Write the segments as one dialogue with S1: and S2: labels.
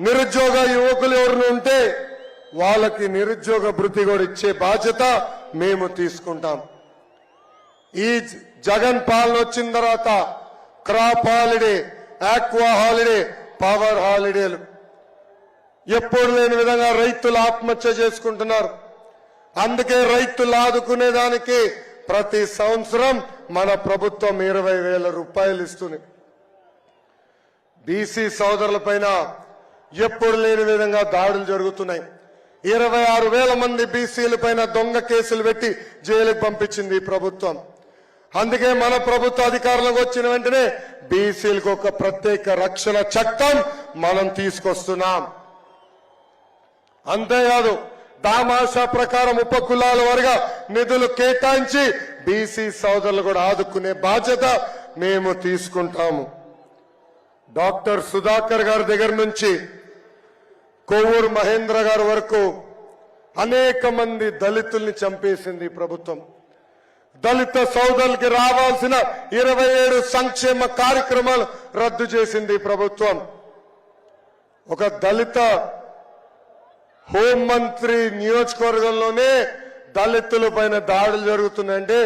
S1: నిరుద్యోగ యువకులు ఎవరిని ఉంటే వాళ్ళకి నిరుద్యోగ భృతి కూడా ఇచ్చే బాధ్యత మేము తీసుకుంటాం. ఈ జగన్ పాలన వచ్చిన తర్వాత crop holiday aqua holiday power హాలిడేలు. ఎప్పుడు లేని విధంగా రైతులు ఆత్మహత్య చేసుకుంటున్నారు. అందుకే రైతులు ఆదుకునేదానికి ప్రతి సంవత్సరం మన ప్రభుత్వం ఇరవై వేల రూపాయలు ఇస్తుంది. బీసీ సోదరుల పైన ఎప్పుడు లేని విధంగా దాడులు జరుగుతున్నాయి. ఇరవై ఆరు వేల మంది బీసీల పైన దొంగ కేసులు పెట్టి జైలుకు పంపించింది ఈ ప్రభుత్వం. అందుకే మన ప్రభుత్వ అధికారంలోకి వచ్చిన వెంటనే బీసీలకు ఒక ప్రత్యేక రక్షణ చట్టం మనం తీసుకొస్తున్నాం. అంతేకాదు దామాషా ప్రకారం ఉప కులాల వారిగా నిధులు కేటాయించి బీసీ సోదరులు కూడా ఆదుకునే బాధ్యత మేము తీసుకుంటాము. డాక్టర్ సుధాకర్ గారి దగ్గర నుంచి కొవ్వూరు మహేంద్ర గారి వరకు అనేక మంది దళితుల్ని చంపేసింది ప్రభుత్వం. దళిత సోదరులకి రావాల్సిన ఇరవై ఏడు సంక్షేమ కార్యక్రమాలు రద్దు చేసింది ప్రభుత్వం. ఒక దళిత హోంమంత్రి నియోజకవర్గంలోనే దళితుల పైన దాడులు జరుగుతున్నాయంటే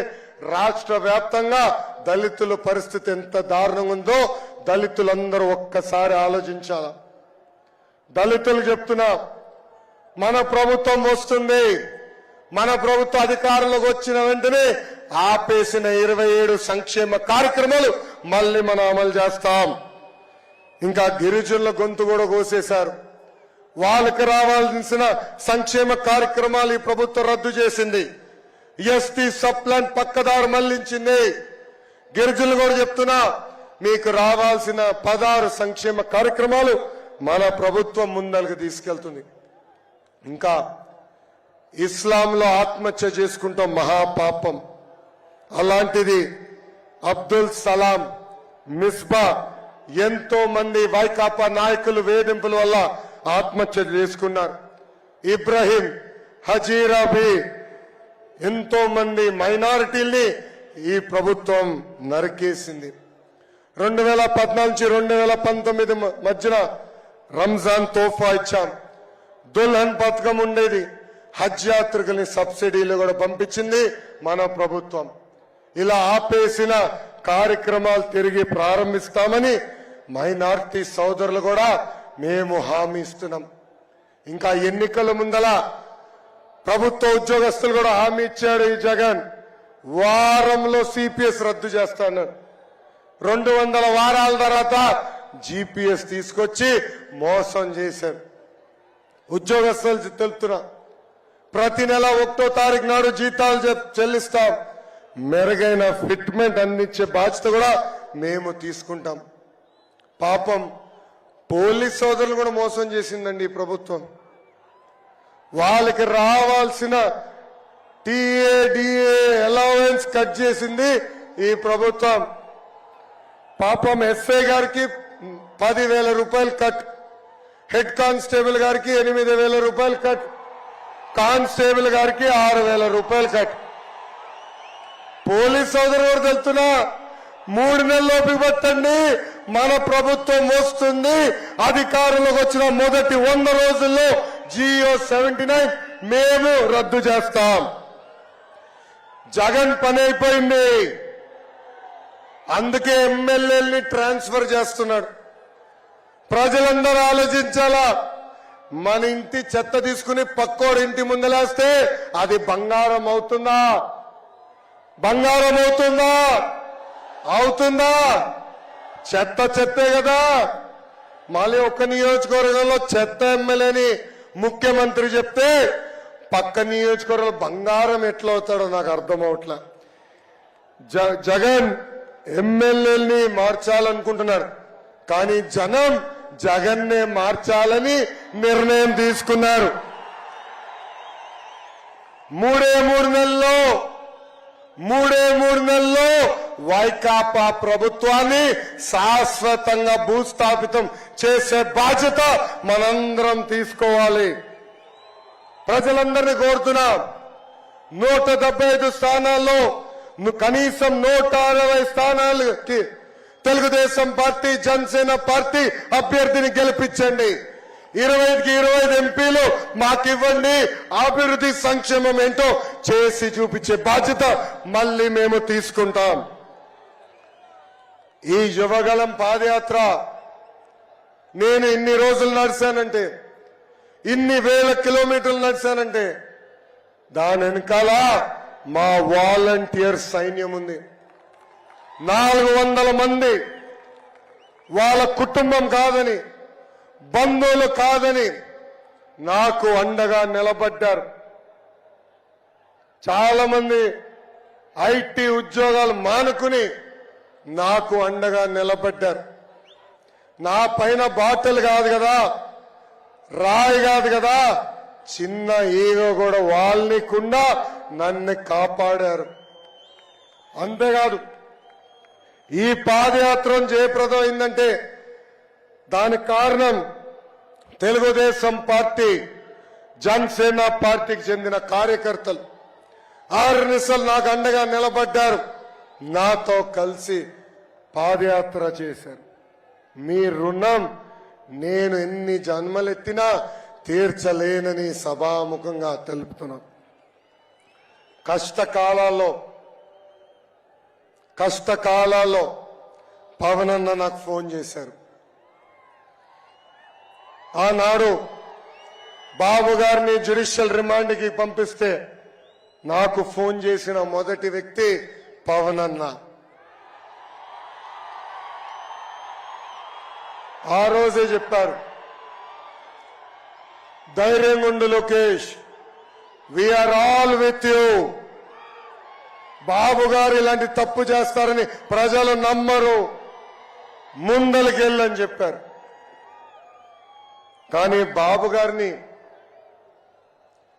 S1: రాష్ట్ర వ్యాప్తంగా దళితుల పరిస్థితి ఎంత దారుణంగా ఉందో దళితులందరూ ఒక్కసారి ఆలోచించాలా? దళితులు చెప్తున్నా మన ప్రభుత్వం వస్తుంది. మన ప్రభుత్వ అధికారంలోకి వచ్చిన వెంటనే ఆపేసిన ఇరవై ఏడు సంక్షేమ కార్యక్రమాలు మళ్ళీ మనం అమలు చేస్తాం. ఇంకా గిరిజనుల గొంతు కూడా కోసేశారు. వాళ్ళకి రావాల్సిన సంక్షేమ కార్యక్రమాలు ఈ ప్రభుత్వం రద్దు చేసింది. ఎస్టీ సప్లాన్ పక్కదారు మళ్ళించింది. గిరిజనులు కూడా చెప్తున్నా మీకు రావాల్సిన పదహారు సంక్షేమ కార్యక్రమాలు మన ప్రభుత్వం ముందరకు తీసుకెళ్తుంది. ఇంకా ఇస్లాంలో ఆత్మహత్య చేసుకుంటాం మహాపాపం. అలాంటిది అబ్దుల్ సలాం మిస్బా ఎంతో మంది వైకాపా నాయకులు వేధింపుల వల్ల ఆత్మహత్య చేసుకున్నారు. ఇబ్రహీం హజీరాబీ ఎంతో మంది మైనారిటీల్ని ఈ ప్రభుత్వం నరికేసింది. రెండు వేల పద్నాలుగు నుంచి రెండు వేల పంతొమ్మిది మధ్యన రంజాన్ తోఫా ఇచ్చాం. దుల్హన్ పథకం ఉండేది. హజ్ యాత్రికుల్ని సబ్సిడీలు కూడా పంపించింది మన ప్రభుత్వం. ఇలా ఆపేసిన కార్యక్రమాలు తిరిగి ప్రారంభిస్తామని మైనార్టీ సోదరులు కూడా మేము హామీ ఇస్తున్నాం. ఇంకా ఎన్నికల ముందల ప్రభుత్వ ఉద్యోగస్తులు కూడా హామీ ఇచ్చాడు ఈ జగన్. వారంలో సిపిఎస్ రద్దు చేస్తాను. రెండు వందల వారాల తర్వాత జీపీఎస్ తీసుకొచ్చి మోసం చేశారు. ఉద్యోగస్తులు తెలుపుతున్నా. ప్రతి నెల ఒకటో తారీఖు నాడు జీతాలు చెల్లిస్తాం. మెరుగైన ఫిట్మెంట్ అందించే బాధ్యత కూడా మేము తీసుకుంటాం. పాపం పోలీస్ సోదరులు కూడా మోసం చేసిందండి ఈ ప్రభుత్వం. వాళ్ళకి రావాల్సిన టీఏ డిఏ అలవెన్స్ కట్ చేసింది ఈ ప్రభుత్వం. పాపం ఎస్ఐ గారికి పదివేల రూపాయలు కట్. హెడ్ కానిస్టేబుల్ గారికి ఎనిమిది వేల రూపాయలు కట్. కానిస్టేబుల్ గారికి ఆరు వేల రూపాయలు కట్. పోలీస్ సోదరు కూడా తెలుతున్నా మూడు నెలలోపు పట్టండి మన ప్రభుత్వం వస్తుంది అధికారంలోకి వచ్చిన మొదటి వంద రోజుల్లో జియో సెవెంటీ నైన్ మేము రద్దు చేస్తాం. జగన్ పని అయిపోయింది. అందుకే ఎమ్మెల్యేల్ని ట్రాన్స్ఫర్ చేస్తున్నాడు. ప్రజలందరూ ఆలోచించాలా? మన ఇంటి చెత్త తీసుకుని పక్కోడి ఇంటి ముందలేస్తే అది బంగారం అవుతుందా? బంగారం అవుతుందా? అవుతుందా? చెత్త చెత్తే కదా. మళ్ళీ ఒక్క నియోజకవర్గంలో చెత్త ఎమ్మెల్యేని ముఖ్యమంత్రి చెప్తే పక్క నియోజకవర్గంలో బంగారం ఎట్లా అవుతాడో నాకు అర్థం అవట్లా. జగన్ ఎమ్మెల్యేల్ని మార్చాలనుకుంటున్నారు. కానీ జనం జగన్నే మార్చాలని నిర్ణయం తీసుకున్నారు. మూడే మూడు నెలల్లో మూడే మూడు నెలల్లో వైకాపా ప్రభుత్వాన్ని శాశ్వతంగా భూస్థాపితం చేసే బాధ్యత మనందరం తీసుకోవాలి. ప్రజలందరినీ కోరుతున్నాం. నూట డెబ్బై ఐదు స్థానాల్లో కనీసం నూట అరవై స్థానాలకి తెలుగుదేశం పార్టీ జనసేన పార్టీ అభ్యర్థిని గెలిపించండి. ఇరవై ఐదుకి ఇరవై ఐదు ఎంపీలు మాకివ్వండి. అభివృద్ధి సంక్షేమం ఏంటో చేసి చూపించే బాధ్యత మళ్ళీ మేము తీసుకుంటాం. ఈ యువగలం పాదయాత్ర నేను ఇన్ని రోజులు నడిచానంటే ఇన్ని వేల కిలోమీటర్లు నడిచానంటే దాని వెనకాల మా వాలంటీర్ సైన్యం ఉంది. నాలుగు వందల మంది వాళ్ళ కుటుంబం కాదని బంధువులు కాదని నాకు అండగా నిలబడ్డారు. చాలా మంది ఐటీ ఉద్యోగాలు మానుకుని నాకు అండగా నిలబడ్డారు. నా పైన బాటలు కాదు కదా రాయి కాదు కదా చిన్న ఈగో కూడా వాళ్ళనికుండా నన్ను కాపాడారు. అంతేకాదు ఈ పాదయాత్ర జయప్రదం అయిందంటే దానికి కారణం తెలుగుదేశం పార్టీ జనసేన పార్టీకి చెందిన కార్యకర్తలు. ఆరు నిసలు నాకు అండగా నిలబడ్డారు. నాతో కలిసి పాదయాత్ర చేశారు. మీ రుణం నేను ఎన్ని జన్మలెత్తినా తీర్చలేనని సభాముఖంగా తెలుపుతున్నాను. కష్టకాలాల్లో కష్టకాలాల్లో పవన్ అన్న నాకు ఫోన్ చేశారు. ఆనాడు బాబు గారిని జ్యుడిషియల్ రిమాండ్కి పంపిస్తే నాకు ఫోన్ చేసిన మొదటి వ్యక్తి పవన్ అన్న. ఆ రోజే చెప్పారు ధైర్యం ఉండు Lokesh we are all with you Babu గారు ఇలాంటి తప్పు చేస్తారని ప్రజలు నమ్మరు. ముందలకెళ్ళని చెప్పారు. కానీ బాబు గారిని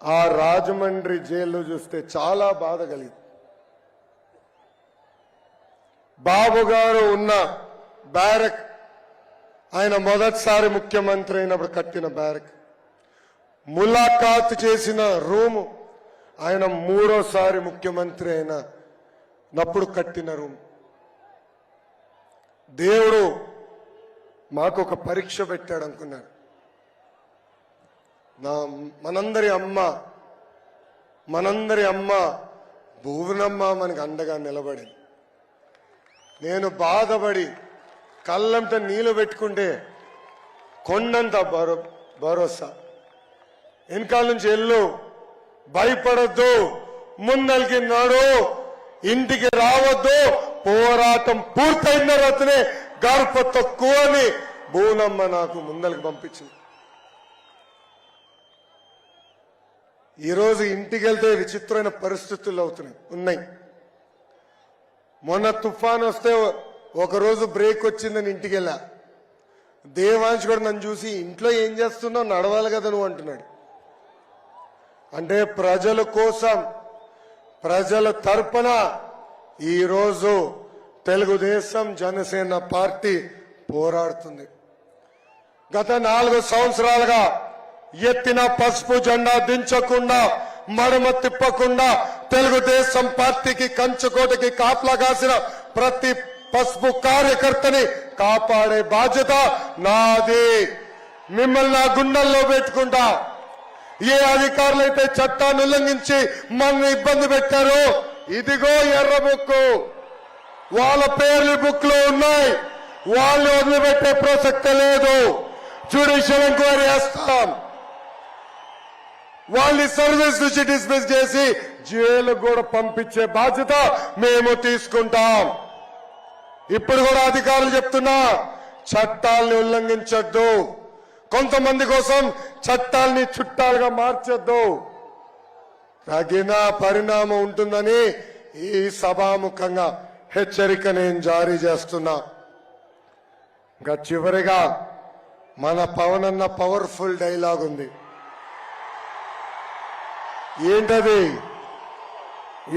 S1: ఆ రాజమండ్రి జైల్లో చూస్తే చాలా బాధ కలిగింది. బాబు గారు ఉన్న బ్యారక్ ఆయన మొదటిసారి ముఖ్యమంత్రి అయినప్పుడు కట్టిన బ్యారక్. ములాఖాత్ చేసిన రూము. ఆయన మూడోసారి ముఖ్యమంత్రి అయిన నప్పుడు కట్టిన రూమ్. దేవుడు మాకు ఒక పరీక్ష పెట్టాడు అనుకున్నాడు నా మనందరి అమ్మ మనందరి అమ్మ భువనమ్మ మనకు అండగా నిలబడింది. నేను బాధపడి కళ్ళంత నీళ్ళు పెట్టుకుంటే కొండంత భరో భరోసా. వెనకాల నుంచి వెళ్ళు. భయపడద్దు. ముందలికి నాడు ఇంటికి రావద్దు. పోరాటం పూర్తయిన రతనే గర్భ తక్కువ అని భూనమ్మ నాకు ముందలికి పంపించింది. ఈరోజు ఇంటికి వెళ్తే విచిత్రమైన పరిస్థితులు అవుతున్నాయి. ఉన్నాయి. మొన్న తుఫాన్ వస్తే ఒకరోజు బ్రేక్ వచ్చిందని ఇంటికి వెళ్ళా. దేవాంశ్ కూడా నన్ను చూసి ఇంట్లో ఏం చేస్తున్నావు? నడవాలి కదా నువ్వు అంటున్నాడు. అంటే ప్రజల కోసం ప్రజల తరపున ఈరోజు తెలుగుదేశం జనసేన పార్టీ పోరాడుతుంది. గత నాలుగు సంవత్సరాలుగా ఎత్తిన పసుపు జెండా దించకుండా మడమ తిప్పకుండా తెలుగుదేశం పార్టీకి కంచుకోటకి కాపలా కాసిన ప్రతి పసుపు కార్యకర్తని కాపాడే బాధ్యత నాది. మిమ్మల్ని నా గుండెల్లో పెట్టుకుంటా. ఏ అధికారులు అయితే చట్టాన్ని ఉల్లంఘించి మనల్ని ఇబ్బంది పెట్టారో ఇదిగో ఎర్ర బుక్కు. వాళ్ళ పేర్లు బుక్లో ఉన్నాయి. వాళ్ళు వదిలిపెట్టే ప్రసక్తే లేదు. జ్యుడిషియల్ ఎంక్వైరీ చేస్తాం వాళ్ళని సర్వీస్ నుంచి డిస్మిస్ చేసి జైలు కూడా పంపించే బాధ్యత మేము తీసుకుంటాం. ఇప్పుడు కూడా అధికారులు చెప్తున్నా చట్టాలను ఉల్లంఘించద్దు. కొంతమంది కోసం చట్టాల్ని చుట్టాలుగా మార్చొద్దు. తగిన పరిణామం ఉంటుందని ఈ సభాముఖంగా హెచ్చరిక నేను జారీ చేస్తున్నా. ఇంకా చివరిగా మన పవన్ అన్న పవర్ఫుల్ డైలాగ్ ఉంది. ఏంటది?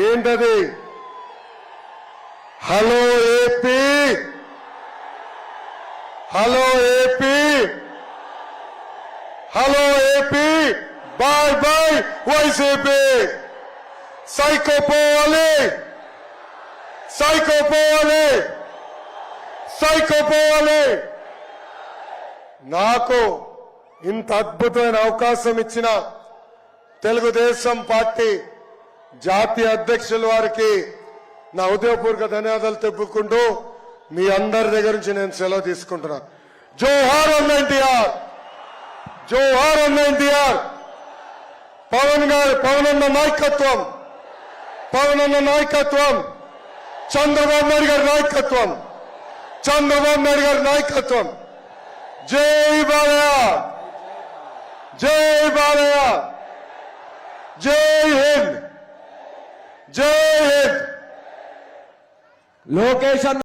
S1: ఏంటది? Hello AP! Hello AP! Hello AP bye bye YCP psycho పోవాలి సైకో పోవాలి సైకో పోవాలి నాకు ఇంత అద్భుతమైన అవకాశం ఇచ్చిన తెలుగుదేశం పార్టీ జాతీయ అధ్యక్షుల వారికి నా ఉదయపూర్వక ధన్యవాదాలు తెప్పుకుంటూ మీ అందరి దగ్గర నుంచి నేను సెలవు తీసుకుంటున్నా. జోహార్ అన్న ఎన్టీఆర్. జోహార్ అన్న ఎన్టీఆర్ పవన్ గారు పవన్ అన్న నాయకత్వం పవన్ అన్న నాయకత్వం చంద్రబాబు నాయుడు గారి నాయకత్వం చంద్రబాబు నాయుడు గారి నాయకత్వం జై బాలయ్య జై బాలయ్య జై హింద్ జై హింద్
S2: లోకేష్ అన్న